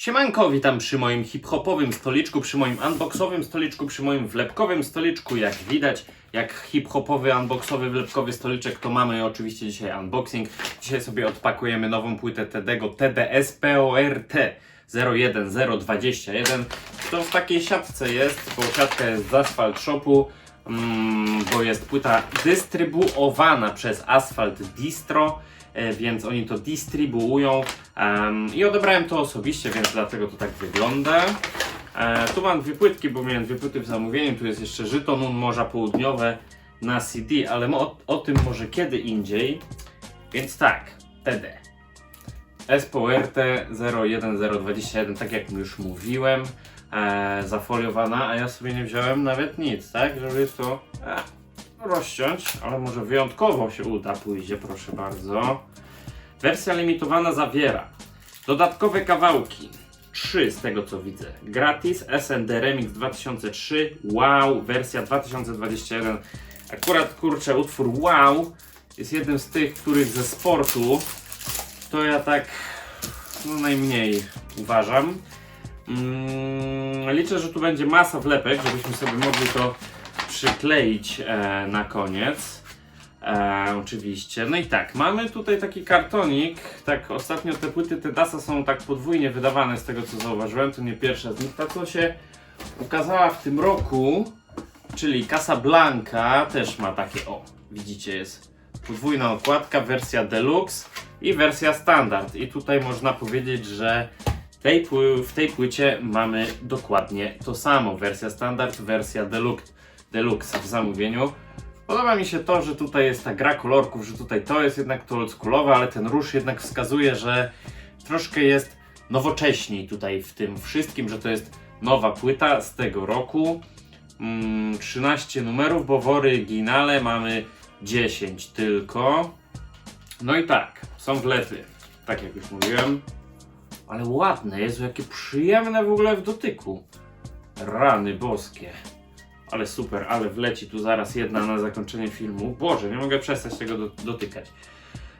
Siemanko, witam przy moim hip-hopowym stoliczku, przy moim unboxowym stoliczku, przy moim wlepkowym stoliczku. Jak widać, jak hip-hopowy, unboxowy, wlepkowy stoliczek, to mamy oczywiście dzisiaj unboxing. Dzisiaj sobie odpakujemy nową płytę Tedego TDS PORT 01021. To w takiej siatce jest, bo siatka jest z Asphalt Shopu, mm, bo jest płyta dystrybuowana przez Asphalt Distro więc oni to dystrybuują i odebrałem to osobiście, więc dlatego to tak wygląda. E, tu mam dwie płytki, bo miałem dwie płyty w zamówieniu, tu jest jeszcze Żytonun Morza Południowe na CD, ale o, o tym może kiedy indziej. Więc tak, TD. SPORT 01021, tak jak już mówiłem, e, zafoliowana, a ja sobie nie wziąłem nawet nic, tak, żeby to e, rozciąć, ale może wyjątkowo się uda, pójdzie, proszę bardzo. Wersja limitowana zawiera dodatkowe kawałki, 3 z tego co widzę, gratis, SND Remix 2003, wow, wersja 2021, akurat kurczę, utwór wow jest jednym z tych, których ze sportu to ja tak no, najmniej uważam. Mm, liczę, że tu będzie masa wlepek, żebyśmy sobie mogli to przykleić e, na koniec. E, oczywiście. No i tak, mamy tutaj taki kartonik. Tak, ostatnio te płyty Tedasa są tak podwójnie wydawane z tego co zauważyłem. To nie pierwsza z nich. Ta co się ukazała w tym roku, czyli Casablanca, też ma takie, o, widzicie, jest podwójna okładka, wersja deluxe i wersja standard. I tutaj można powiedzieć, że tej, w tej płycie mamy dokładnie to samo. Wersja standard, wersja deluxe, deluxe w zamówieniu. Podoba mi się to, że tutaj jest ta gra kolorków, że tutaj to jest jednak to oldschoolowe, ale ten róż jednak wskazuje, że troszkę jest nowocześniej tutaj w tym wszystkim, że to jest nowa płyta z tego roku. Mm, 13 numerów, bo w oryginale mamy 10 tylko. No i tak, są wlepy, tak jak już mówiłem. Ale ładne, Jezu, jakie przyjemne w ogóle w dotyku. Rany boskie. Ale super, ale wleci tu zaraz jedna na zakończenie filmu. Boże, nie mogę przestać tego do, dotykać.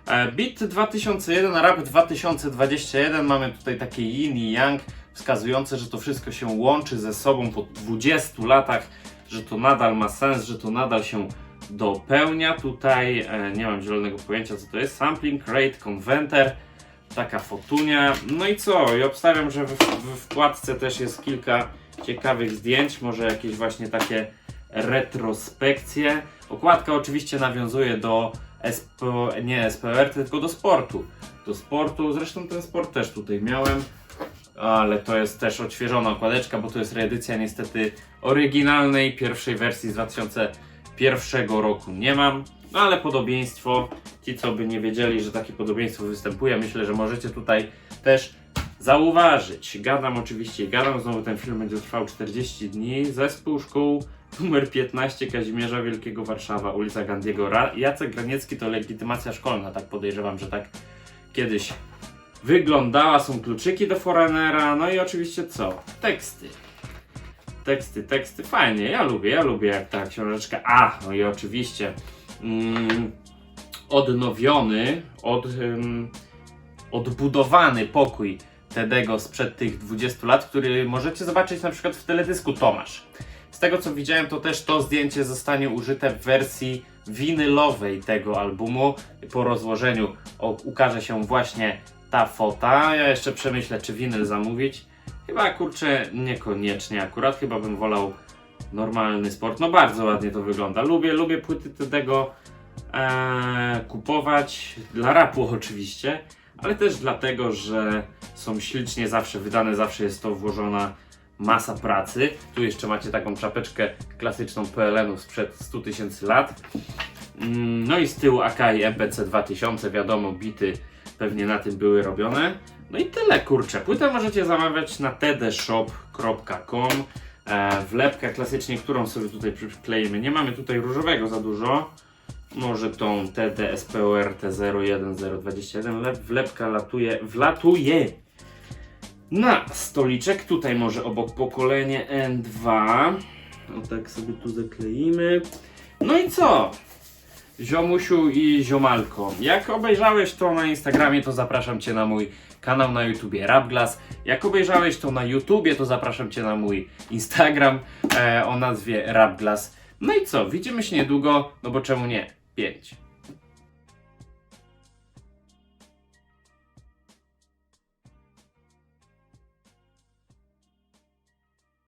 E, Beat 2001, a Rap 2021. Mamy tutaj takie yin i yang, wskazujące, że to wszystko się łączy ze sobą po 20 latach, że to nadal ma sens, że to nadal się dopełnia. Tutaj e, nie mam zielonego pojęcia, co to jest. Sampling Rate Converter, taka fotunia. No i co? I obstawiam, że w, w wkładce też jest kilka ciekawych zdjęć, może jakieś właśnie takie retrospekcje. Okładka oczywiście nawiązuje do SP, nie SPR, tylko do sportu. Do sportu, zresztą ten sport też tutaj miałem, ale to jest też odświeżona okładeczka, bo to jest reedycja niestety oryginalnej pierwszej wersji z 2001 roku nie mam, no ale podobieństwo, ci co by nie wiedzieli, że takie podobieństwo występuje, myślę, że możecie tutaj też zauważyć. Gadam oczywiście gadam, znowu ten film będzie trwał 40 dni. Zespół szkół numer 15 Kazimierza Wielkiego Warszawa, ulica Gandiego. Jacek Graniecki to legitymacja szkolna, tak podejrzewam, że tak kiedyś wyglądała. Są kluczyki do Foreignera, no i oczywiście co? Teksty. Teksty, teksty, fajnie, ja lubię, ja lubię jak ta książeczka. A, no i oczywiście mm, odnowiony, od, odbudowany pokój Tedego sprzed tych 20 lat, który możecie zobaczyć na przykład w teledysku Tomasz. Z tego co widziałem, to też to zdjęcie zostanie użyte w wersji winylowej tego albumu. Po rozłożeniu ukaże się właśnie ta fota. Ja jeszcze przemyślę, czy winyl zamówić. Chyba kurczę, niekoniecznie akurat. Chyba bym wolał normalny sport. No bardzo ładnie to wygląda. Lubię, lubię płyty Tedego e, kupować. Dla rapu oczywiście ale też dlatego, że są ślicznie zawsze wydane, zawsze jest to włożona masa pracy. Tu jeszcze macie taką czapeczkę klasyczną PLN-u sprzed 100 tysięcy lat. Mm, No i z tyłu Akai MPC 2000, wiadomo, bity pewnie na tym były robione. No i tyle, kurczę. Płytę możecie zamawiać na tdshop.com. E, wlepka klasycznie, którą sobie tutaj przykleimy. Nie mamy tutaj różowego za dużo. Może tą TDSPORT 01021 lep, wlepka latuje, wlatuje na stoliczek. Tutaj może obok pokolenie N2. O tak sobie tu zakleimy. No i co? Ziomusiu i ziomalko. Jak obejrzałeś to na Instagramie, to zapraszam Cię na mój kanał na YouTubie Rapglass. Jak obejrzałeś to na YouTubie, to zapraszam Cię na mój Instagram e, o nazwie Rapglass. No i co, widzimy się niedługo, no bo czemu nie? cliente.